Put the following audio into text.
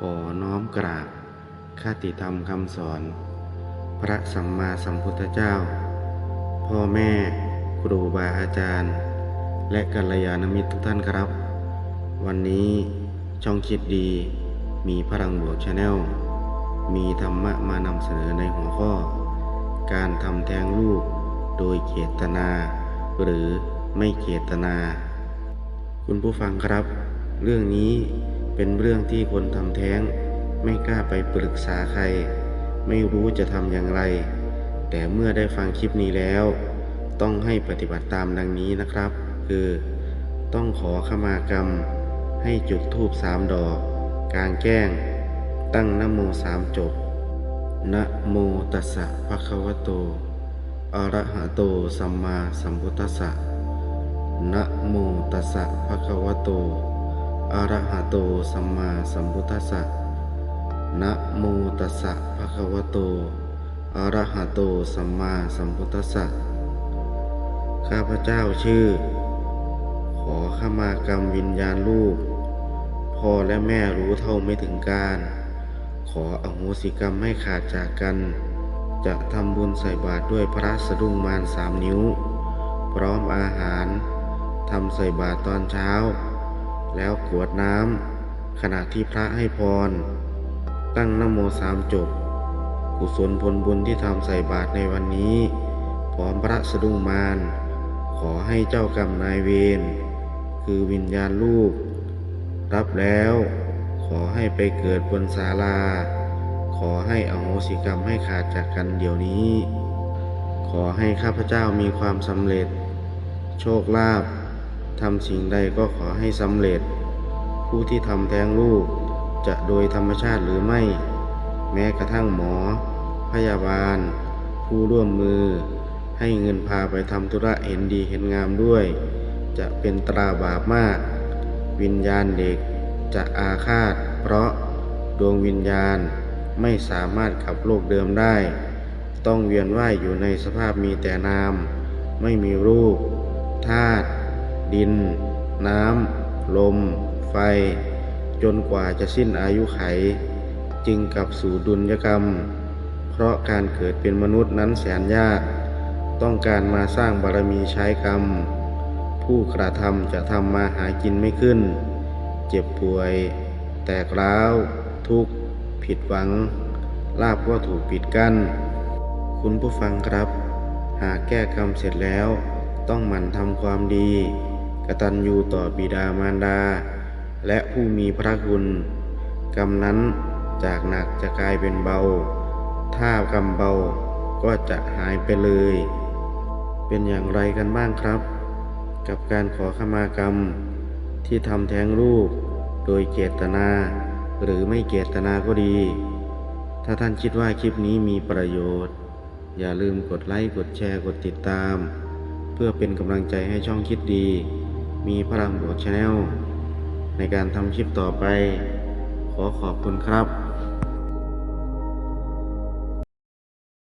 ขอน้อมกราบคติธรรมคำสอน พระสัมมาสัมพุทธเจ้า พ่อแม่ครูบาอาจารย์ และกัลยาณมิตรทุกท่านครับ วันนี้ช่องคิดดี มีพลังบวกชาแนลมีธรรมะมานำเสนอในหัวข้อ การทำแท้งลูกโดยเจตนา หรือไม่เจตนา คุณผู้ฟังครับ เรื่องนี้ เป็นเรื่องที่คนทำแท้ง ไม่กล้าไปปรึกษาใคร ไม่รู้จะทำอย่างไร แต่เมื่อได้ฟังคลิปนี้แล้ว ต้องให้ปฏิบัติตามดังนี้นะครับ คือ ต้องขอขมากรรม ให้จุดธูปสามดอก กลางแจ้ง ตั้งนโมสามจบนะโมตัสสะภะคะวะโต อะระหะโต สัมมาสัมพุทธัสสะนะโมตัสสะภะคะวะโต อะระหะโตสัมมาสัมพุทธัสสะนะโมตัสสะภะคะวะโตอะระหะโตสัมมาสัมพุทธัสสะข้าพเจ้าชื่อ ขอขมากรรมวิญญาณลูก พ่อและแม่รู้เท่าไม่ถึงการ ขออโหสิกรรมให้ขาดจากกัน จะทำบุญใส่บาตรด้วยพระสะดุ้งมารสามนิ้ว พร้อมอาหารทำใส่บาตรตอนเช้า แล้วกรวดน้ำขณะที่พระให้พร ตั้งนโมสามจบ กุศลผลบุญที่ทำใส่บาตรในวันนี้ พร้อมพระสะดุ้งมารขอให้เจ้ากรรมนายเวรคือวิญญาณลูก รับแล้วขอให้ไปเกิดบนศาลา ขอให้อโหสิกรรมให้ขาดจากกันเดี๋ยวนี้ ขอให้ข้าพเจ้ามีความสำเร็จ โชคลาภ ทำสิ่งใดก็ขอให้สำเร็จ ผู้ที่ทำแท้งลูก จะโดยธรรมชาติหรือไม่ แม้กระทั่งหมอ พยาบาล ผู้ร่วมมือ ให้เงินพาไปทำธุระเห็นดีเห็นงามด้วย จะเป็นตราบาปมาก วิญญาณเด็กจะอาฆาต เพราะดวงวิญญาณไม่สามารถกลับโลกเดิมได้ ต้องเวียนว่ายอยู่ในสภาพมีแต่นาม ไม่มีรูปธาตุ ดิน น้ำ ลม ไฟ จนกว่าจะสิ้นอายุไข จึงกลับสู่ดุลยกรรม เพราะการเกิดเป็นมนุษย์นั้นแสนยาก ต้องการมาสร้างบารมีใช้กรรม ผู้กระทำจะทำมาหากินไม่ขึ้น เจ็บป่วย แตกร้าว ทุกข์ ผิดหวัง ลาบก็ถูกปิดกั้น คุณผู้ฟังครับ หากแก้กรรมเสร็จแล้วต้องหมั่นทำความดี กตัญญูต่อบิดามารดา และผู้มีพระคุณ กรรมนั้นจากหนักจะกลายเป็นเบา ถ้ากรรมเบาก็จะหายไปเลย เป็นอย่างไรกันบ้างครับ กับการขอขมากรรม ที่ทำแท้งลูกโดยเจตนา หรือไม่เจตนาก็ดี ถ้าท่านคิดว่าคลิปนี้มีประโยชน์ อย่าลืมกดไลค์ กดแชร์ กดติดตาม เพื่อเป็นกำลังใจให้ช่องคิดดี มีพลังบวกชาแนลในการทำคลิปต่อไป ขอขอบคุณครับ